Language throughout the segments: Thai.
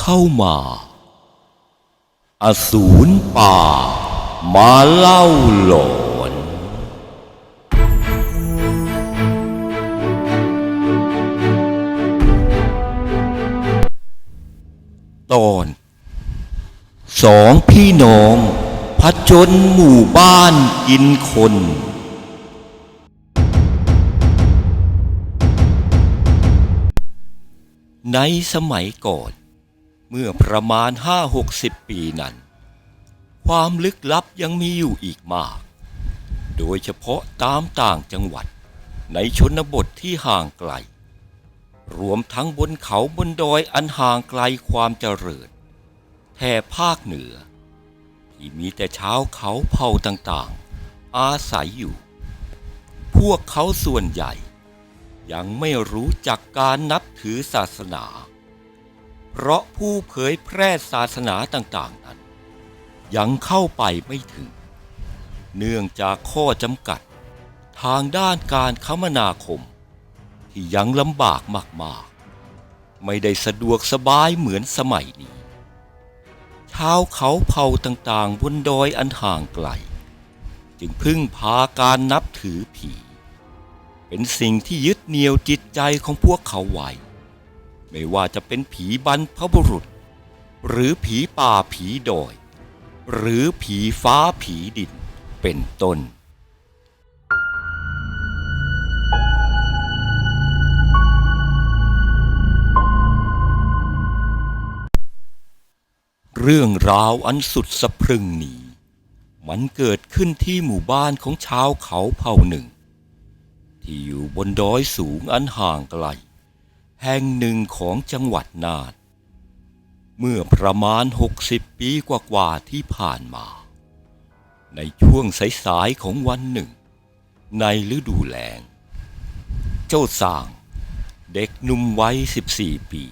เข้ามา อสูรป่า มาเล่าหลอนตอน สองพี่น้องผจญหมู่บ้านกินคนในสมัยก่อน เมื่อประมาณห้าหกสิบปีนั้น ความลึกลับยังมีอยู่อีกมาก โดยเฉพาะตามต่างจังหวัดในชนบทที่ห่างไกล รวมทั้งบนเขาบนดอยอันห่างไกลความเจริญแถบภาคเหนือ ที่มีแต่ชาวเขาเผ่าต่างๆ อาศัยอยู่ พวกเขาส่วนใหญ่ ยังไม่รู้จักการนับถือศาสนา เพราะผู้เผยแพร่ศาสนาต่างๆนั้น ยังเข้าไปไม่ถึง เนื่องจากข้อจำกัดทางด้านการคมนาคม ที่ยังลำบากมากๆ ไม่ได้สะดวกสบายเหมือนสมัยนี้ ชาวเขาเผ่าต่างๆ บนดอยอันห่างไกล จึงพึ่งพาการนับถือผี เป็นสิ่งที่ยึดเหนี่ยวจิตใจของพวกเขาไว้ ไม่ว่าจะเป็นผีบรรพบุรุษ หรือผีป่าผีดอย หรือผีฟ้าผีดินเป็นต้นเรื่องราวอันสุดสะพรึงนี้ มันเกิดขึ้นที่หมู่บ้านของชาวเขาเผ่าหนึ่ง ที่อยู่บนดอยสูงอันห่างไกล แห่งหนึ่งของจังหวัดน่าน เมื่อประมาณ 60 ปีกว่าๆที่ผ่านมา ในช่วงสายๆของวันหนึ่ง ในฤดูแล้ง เจ้าสางเด็กหนุ่มวัย 14 ปี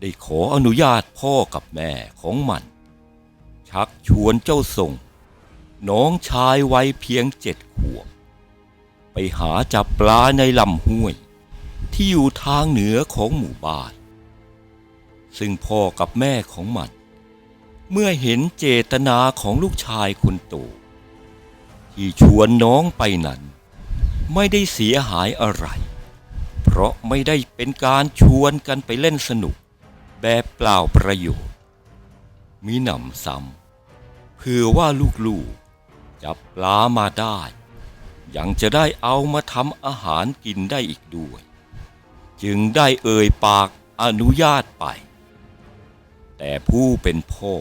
ได้ขออนุญาตพ่อกับแม่ของมัน ชักชวนเจ้าส่ง น้องชายวัยเพียงเจ็ดขวบ ไปหาจับปลาในลำห้วย ที่อยู่ทางเหนือของหมู่บ้าน ซึ่งพ่อกับแม่ของมัน เมื่อเห็นเจตนาของลูกชายคนโต ที่ชวนน้องไปนั้น ไม่ได้เสียหายอะไร เพราะไม่ได้เป็นการชวนกันไปเล่นสนุก แบบเปล่าประโยชน์ มีหนำซ้ำเพื่อว่าลูกๆจับปลามาได้ยังจะได้เอามาทำอาหารกินได้อีกด้วย จึงได้เอ่ยปากอนุญาตไป แต่ผู้เป็นพ่อ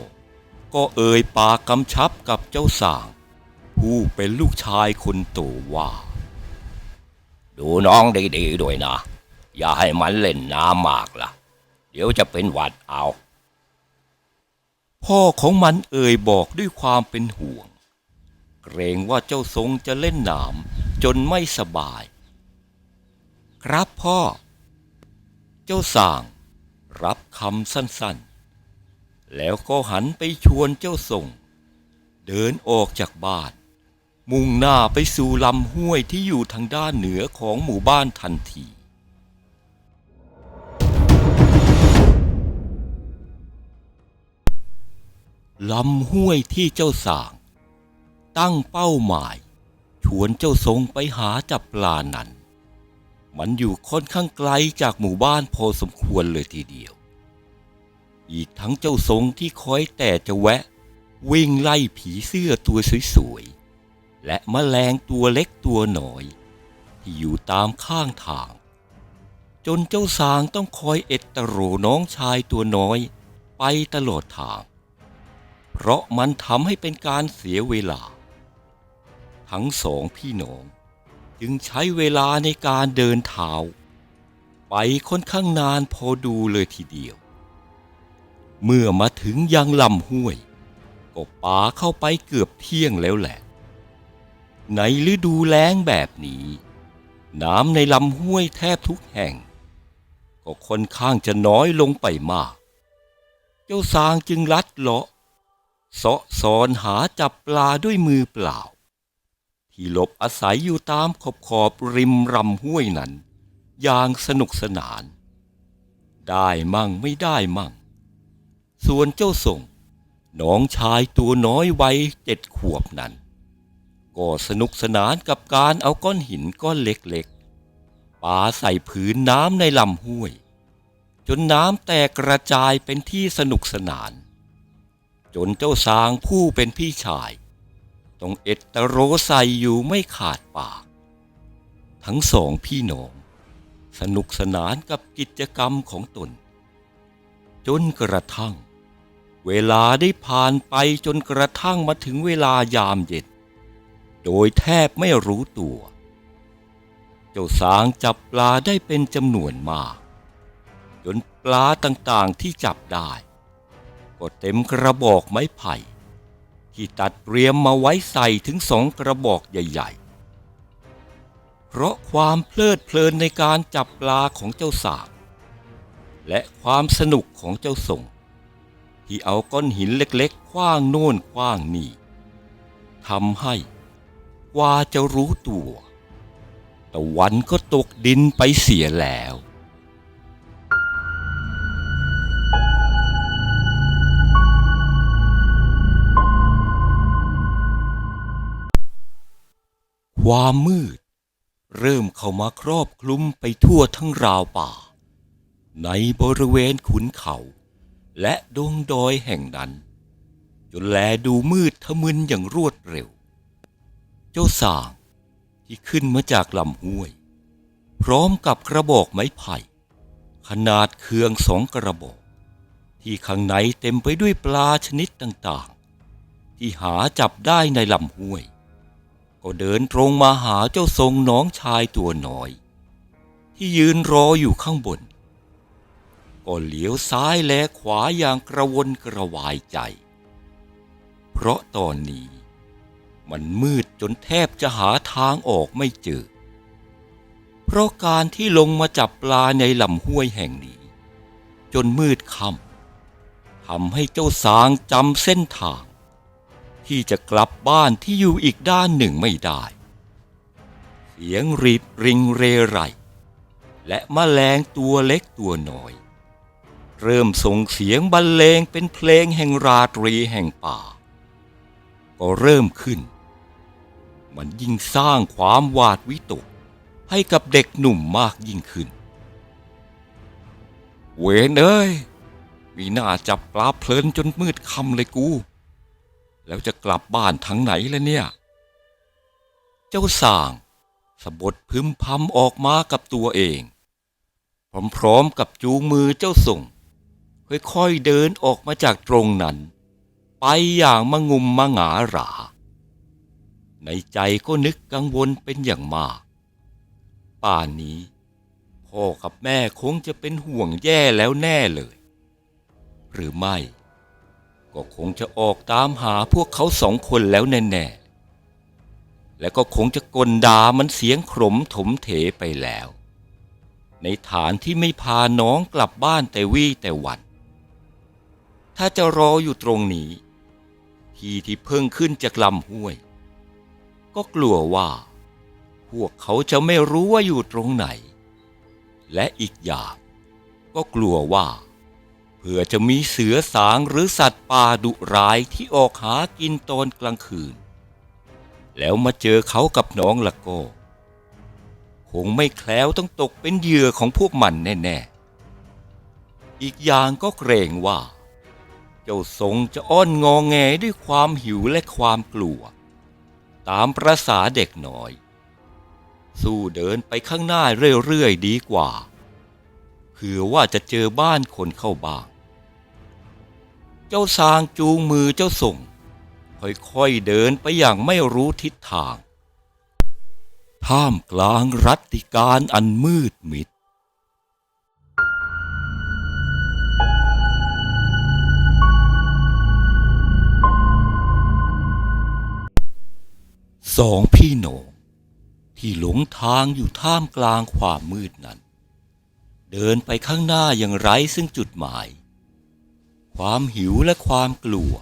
ก็เอ่ยปากกำชับกับเจ้าสาง ผู้เป็นลูกชายคนโตว่า ดูน้องดีๆด้วยนะ อย่าให้มันเล่นน้ำมากล่ะ เดี๋ยวจะเป็นหวัดเอา พ่อของมันเอ่ยบอกด้วยความเป็นห่วง เกรงว่าเจ้าทรงจะเล่นหนามจนไม่สบาย ครับพ่อ เจ้าส่าง รับคำสั้นๆ แล้วก็หันไปชวนเจ้าส่ง เดินออกจากบ้าน มุ่งหน้าไปสู่ลำห้วยที่อยู่ทางด้านเหนือของหมู่บ้านทันทีลำห้วยที่เจ้าส่าง ตั้งเป้าหมาย ชวนเจ้าทรงไปหาจับปลานั้น มันอยู่ค่อนข้างไกลจากหมู่บ้านพอสมควรเลยทีเดียว อีกทั้งเจ้าทรงที่คอยแต่จะแวะ วิ่งไล่ผีเสื้อตัวสวยๆ และแมลงตัวเล็กตัวหน้อย ที่อยู่ตามข้างทาง จนเจ้าสางต้องคอยเอ็ดตะโรน้องชายตัวน้อย ไปตลอดทาง เพราะมันทำให้เป็นการเสียเวลา ทั้งสองพี่น้อง จึงใช้เวลาในการเดินเท้าไปค่อนข้างนานพอดูเลยทีเดียว เมื่อมาถึงยังลำห้วย ก็ป่าเข้าไปเกือบเที่ยงแล้วแหละ ในฤดูแล้งแบบนี้ น้ำในลำห้วยแทบทุกแห่ง ก็ค่อนข้างจะน้อยลงไปมาก เจ้าสางจึงลัดเลาะเสาะสอนหาจับปลาด้วยมือเปล่า ที่หลบอาศัยอยู่ตามขอบขอบริมรำห้วยนั้น อย่างสนุกสนาน ได้มั่งไม่ได้มั่ง ส่วนเจ้าส่งน้องชายตัวน้อยวัยเจ็ดขวบนั้น ก็สนุกสนานกับการเอาก้อนหินก้อนเล็กๆปาใส่ผืนน้ำในลำห้วย จนน้ำแตกกระจายเป็นที่สนุกสนาน จนเจ้าสางผู้เป็นพี่ชาย ต้องเอ็ดตะโรใส่อยู่ไม่ขาดปาก ทั้งสองพี่น้อง สนุกสนานกับกิจกรรมของตน จนกระทั่ง เวลาได้ผ่านไปจนกระทั่งมาถึงเวลายามเย็นโดยแทบไม่รู้ตัว เจ้าสางจับปลาได้เป็นจำนวนมาก จนปลาต่างๆที่จับได้ ก็เต็มกระบอกไม้ไผ่ ที่ตัดเตรียมมาไว้ใส่ถึงสองกระบอกใหญ่ๆ เพราะความเพลิดเพลินในการจับปลาของเจ้าสางและความสนุกของเจ้าส่ง ที่เอาก้อนหินเล็กๆคว้างโน่นคว้างนี่ทำให้กว่าจะรู้ตัวตะวันก็ตกดินไปเสียแล้ว ความมืด เริ่มเข้ามาครอบคลุมไปทั่วทั้งราวป่า ในบริเวณขุนเขา และดงดอยแห่งนั้น จนแลดูมืดทะมึนอย่างรวดเร็ว เจ้าสางที่ขึ้นมาจากลำห้วย พร้อมกับกระบอกไม้ไผ่ ขนาดเคืองสองกระบอก ที่ข้างในเต็มไปด้วยปลาชนิดต่างๆ ที่หาจับได้ในลำห้วย ก็เดินตรงมาหาเจ้าทรงน้องชายตัวน้อย ที่ยืนรออยู่ข้างบน ก็เหลียวซ้ายและขวาอย่างกระวนกระวายใจ เพราะตอนนี้ มันมืดจนแทบจะหาทางออกไม่เจอ เพราะการที่ลงมาจับปลาในลำห้วยแห่งนี้ จนมืดค่ำทำให้เจ้าสางจำเส้นทาง ที่จะกลับบ้านที่อยู่อีกด้านหนึ่งไม่ได้ เสียงรีดริงเรไรและมแมลงตัวเล็กตัวน้อย เริ่มส่งเสียงบรรเลงเป็นเพลงแห่งราตรีแห่งป่า ก็เริ่มขึ้น มันยิ่งสร้างความหวาดวิตกให้กับเด็กหนุ่มมากยิ่งขึ้น เวนเอ้ย มีหน้าจับปลาเพลินจนมืดค่ำเลยกู แล้วจะกลับบ้านทางไหนล่ะเนี่ย เจ้าส่างสะบดพึมพำออกมากับตัวเอง พร้อมๆกับจูงมือเจ้าส่ง ค่อยๆเดินออกมาจากตรงนั้น ไปอย่างมงุมมงาหรา ในใจก็นึกกังวลเป็นอย่างมาก ป่านนี้พ่อกับแม่คงจะเป็นห่วงแย่แล้วแน่เลย หรือไม่ ก็คงจะออกตามหาพวกเขาสองคนแล้วแน่ๆ และก็คงจะกลดามันเสียงขมถมเถไปแล้ว ในฐานที่ไม่พาน้องกลับบ้านแต่วี่แต่วัน ถ้าจะรออยู่ตรงนี้ ที่ที่เพิ่งขึ้นจากลำห้วย ก็กลัวว่า พวกเขาจะไม่รู้ว่าอยู่ตรงไหน และอีกอย่างก็กลัวว่า เผื่อจะมีเสือสางหรือสัตว์ป่าดุร้ายที่ออกหากินตอนกลางคืน แล้วมาเจอเขากับน้องละก็คงไม่แคล้วต้องตกเป็นเหยื่อของพวกมันแน่ๆ อีกอย่างก็เกรงว่า เจ้าทรงจะอ้อนงอแงด้วยความหิวและความกลัว ตามประษาเด็กน้อย สู้เดินไปข้างหน้าเรื่อยๆดีกว่าเผื่อว่าจะเจอบ้านคนเข้าบ้าง เจ้าสางจูงมือเจ้าส่ง ค่อยๆเดินไปอย่างไม่รู้ทิศทาง ท่ามกลางรัตติการอันมืดมิดสองพี่น้องที่หลงทางอยู่ท่ามกลางความมืดนั้น เดินไปข้างหน้าอย่างไร้ซึ่งจุดหมาย ความหิวและความกลัว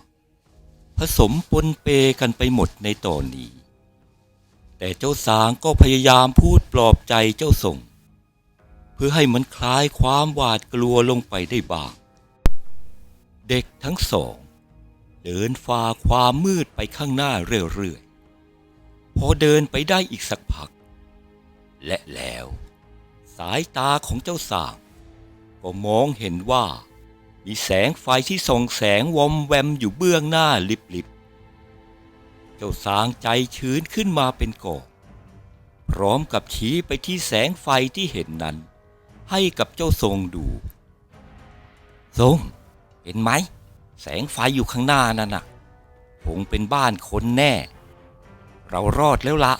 ผสมปนเปกันไปหมดในตอนนี้ แต่เจ้าสางก็พยายามพูดปลอบใจเจ้าส่ง เพื่อให้มันคลายความหวาดกลัวลงไปได้บ้าง เด็กทั้งสอง เดินฝ่าความมืดไปข้างหน้าเรื่อยๆ พอเดินไปได้อีกสักพัก และแล้ว สายตาของเจ้าสางก็มองเห็นว่า มีแสงไฟที่ส่องแสงวอมแวมอยู่เบื้องหน้าลิบๆเจ้าสางใจชื้นขึ้นมาเป็นกอนพร้อมกับชี้ไปที่แสงไฟที่เห็นนั้น ให้กับเจ้าทรงดู ทรง เห็นไหม แสงไฟอยู่ข้างหน้านั่นน่ะคงเป็นบ้านคนแน่ เรารอดแล้วละ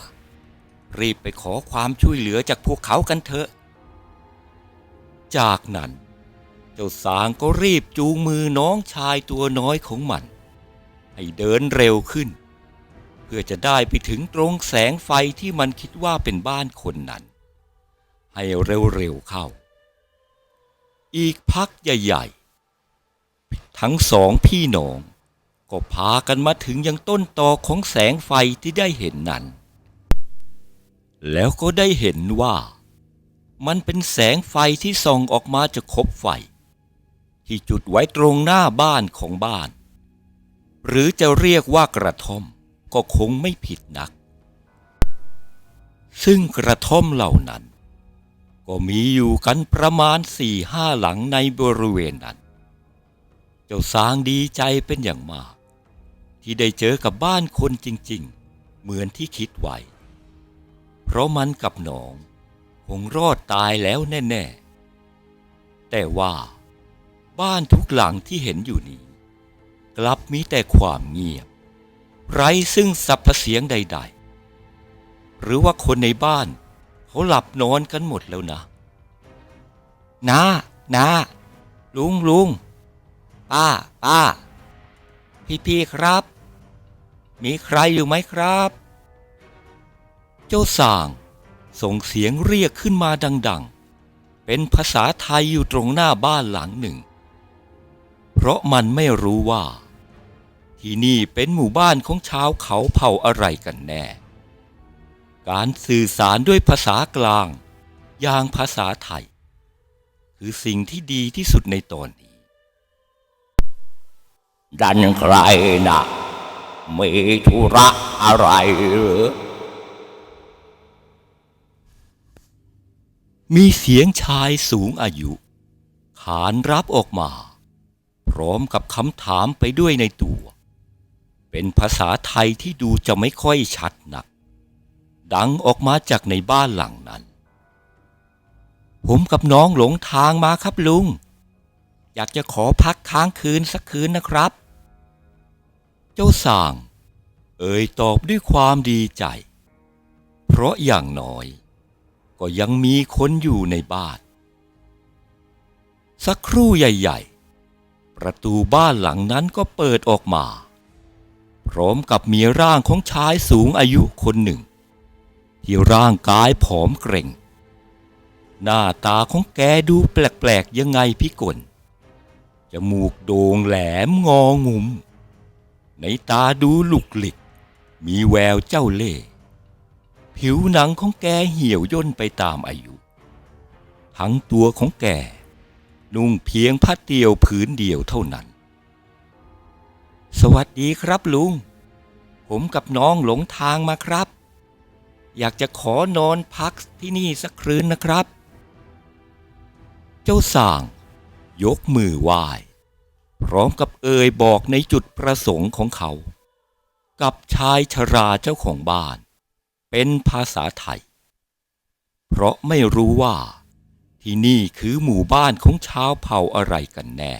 รีบไปขอความช่วยเหลือจากพวกเขากันเถอะ จากนั้น จ้าสางก็รีบจูงมือน้องชายตัวน้อยของมัน ให้เดินเร็วขึ้น เพื่อจะได้ไปถึงตรงแสงไฟที่มันคิดว่าเป็นบ้านคนนั้น ให้เร็วๆเข้า อีกพักใหญ่ๆ ทั้งสองพี่น้อง ก็พากันมาถึงยังต้นตอของแสงไฟที่ได้เห็นนั้น แล้วก็ได้เห็นว่ามันเป็นแสงไฟที่ส่องออกมาจากคบไฟ ที่จุดไว้ตรงหน้าบ้านของบ้าน หรือจะเรียกว่ากระท่อมก็คงไม่ผิดนัก ซึ่งกระท่อมเหล่านั้น ก็มีอยู่กันประมาณสี่ห้าหลังในบริเวณนั้น เจ้าสางดีใจเป็นอย่างมาก ที่ได้เจอกับบ้านคนจริง ๆ เหมือนที่คิดไว้ เพราะมันกับหนองคงรอดตายแล้วแน่ ๆ แต่ว่า บ้านทุกหลังที่เห็นอยู่นี้ กลับมีแต่ความเงียบ ไร้ซึ่งสรรพเสียงใด ๆ หรือว่าคนในบ้าน เขาหลับนอนกันหมดแล้วนะนานาลุงลุงป้าป้า พี่พี่ครับ มีใครอยู่ไหมครับ เจ้าส่างส่งเสียงเรียกขึ้นมาดัง ๆ เป็นภาษาไทยอยู่ตรงหน้าบ้านหลังหนึ่ง เพราะมันไม่รู้ว่า ที่นี่เป็นหมู่บ้านของชาวเขาเผ่าอะไรกันแน่ การสื่อสารด้วยภาษากลาง อย่างภาษาไทย คือสิ่งที่ดีที่สุดในตอนนี้ ดันใครนะมีธุระอะไรหรือมีเสียงชายสูงอายุ ขานรับออกมาพ ร้อมกับคำถามไปด้วยในตัว เป็นภาษาไทยที่ดูจะไม่ค่อยชัดนัก ดังออกมาจากในบ้านหลังนั้น ผมกับน้องหลงทางมาครับลุง อยากจะขอพักค้างคืนสักคืนนะครับ เจ้าส่าง เอ่ยตอบด้วยความดีใจ เพราะอย่างน้อย ก็ยังมีคนอยู่ในบ้านสักครู่ใหญ่ ๆ ประตูบ้านหลังนั้นก็เปิดออกมา พร้อมกับมีร่างของชายสูงอายุคนหนึ่ง ที่ร่างกายผอมเกร็ง หน้าตาของแกดูแปลกๆยังไงพี่กลจมูกโด่งแหลมงองุม ในตาดูหลุกหลิก มีแววเจ้าเล่ห์ผิวหนังของแกเหี่ยวย่นไปตามอายุ ทั้งตัวของแก นุ่งเพียงผ้าเตียวผืนเดียวเท่านั้น สวัสดีครับลุง ผมกับน้องหลงทางมาครับ อยากจะขอนอนพักที่นี่สักคืนนะครับ เจ้าส่าง ยกมือไหว้ พร้อมกับเอ่ยบอกในจุดประสงค์ของเขา กับชายชราเจ้าของบ้าน เป็นภาษาไทย เพราะไม่รู้ว่า ที่นี่คือหมู่บ้านของชาวเผ่าอะไรกันแน่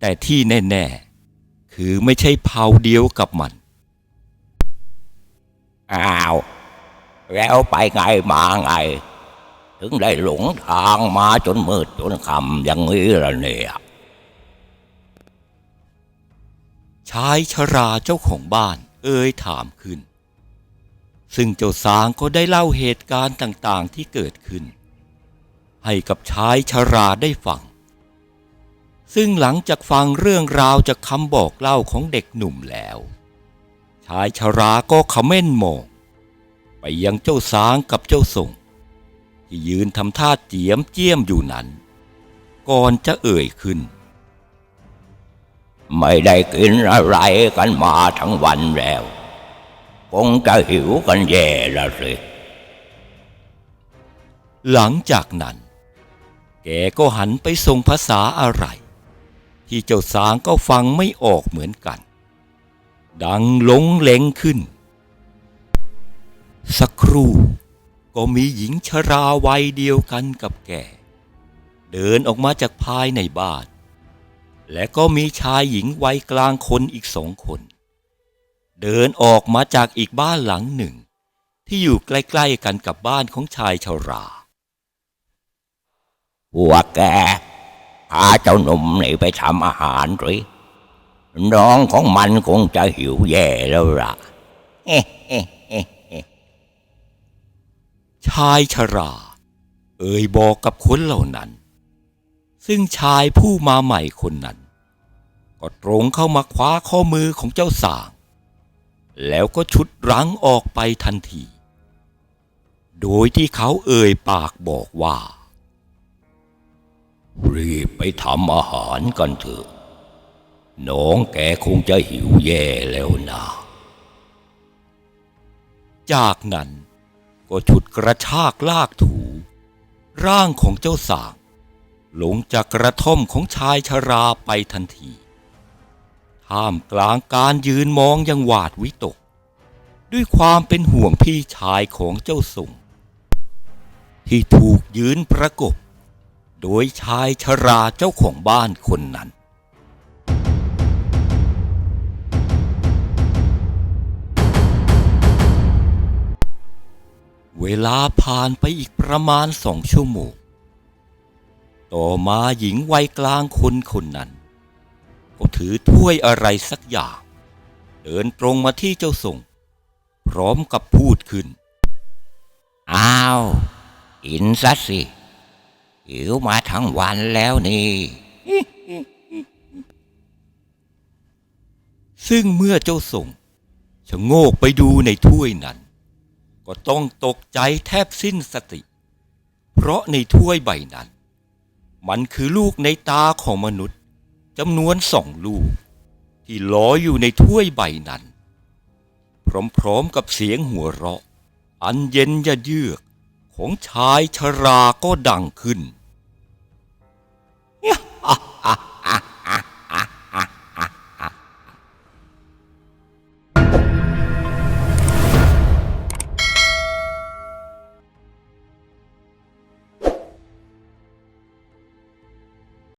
แต่ที่แน่ ๆ คือไม่ใช่เผ่าเดียวกับมัน อ้าว แล้วไปไงมาไง ถึงได้หลงทางมาจนมืดจนค่ำอย่างนี้ละเนี่ยชายชราเจ้าของบ้านเอ่ยถามขึ้น ซึ่งเจ้าสางก็ได้เล่าเหตุการณ์ต่างๆที่เกิดขึ้น ให้กับชายชราได้ฟัง ซึ่งหลังจากฟังเรื่องราวจากคำบอกเล่าของเด็กหนุ่มแล้ว ชายชราก็ขม้นมอง ไปยังเจ้าสางกับเจ้าส่งที่ยืนทำท่าเจียมเจียมอยู่นั้น ก่อนจะเอ่ยขึ้น ไม่ได้กินอะไรกันมาทั้งวันแล้วคงจะหิวกันแย่ละสิหลังจากนั้น แกก็หันไปส่งภาษาอะไร ที่เจ้าสางก็ฟังไม่ออกเหมือนกัน ดังหลงเลงขึ้น สักครู่ก็มีหญิงชราวัยเดียวกันกับแกเดินออกมาจากภายในบ้าน และก็มีชายหญิงวัยกลางคนอีกสองคน เดินออกมาจากอีกบ้านหลังหนึ่ง ที่อยู่ใกล้ ๆกันกับบ้านของชายชรา พวกแกพาเจ้าหนุ่มนี่ไปทำอาหารหรือน้องของมันคงจะหิวแย่แล้วล่ะเอ๊ะเอ๊ะเอ๊ะเอ๊ะชายชรา เอ่ยบอกกับคนเหล่านั้น ซึ่งชายผู้มาใหม่คนนั้น ก็ตรงเข้ามาคว้าข้อมือของเจ้าสาง แล้วก็ชุดรั้งออกไปทันที โดยที่เขาเอ่ยปากบอกว่า รีบไปทำอาหารกันเถอะ น้องแกคงจะหิวแย่แล้วนะ จากนั้นก็ฉุดกระชากลากถู ร่างของเจ้าสางหลงจากกระท่อมของชายชราไปทันที ท่ามกลางการยืนมองยังหวาดวิตก ด้วยความเป็นห่วงพี่ชายของเจ้าส่ง ที่ถูกยืนประกบ โดยชายชราเจ้าของบ้านคนนั้น เวลาผ่านไปอีกประมาณสองชั่วโมง ต่อมาหญิงวัยกลางคนคนนั้น ก็ถือถ้วยอะไรสักอย่าง เดินตรงมาที่เจ้าส่ง พร้อมกับพูดขึ้น อ้าว กินซะสิ หิวมาทั้งวันแล้วนี่ ซึ่งเมื่อเจ้าส่งชะโงกไปดูในถ้วยนั้น ก็ต้องตกใจแทบสิ้นสติ เพราะในถ้วยใบนั้น มันคือลูกในตาของมนุษย์จำนวนสองลูก ที่ลอยอยู่ในถ้วยใบนั้น พร้อมๆกับเสียงหัวเราะ อันเย็นยะเยือกของชายชราก็ดังขึ้น 啊啊。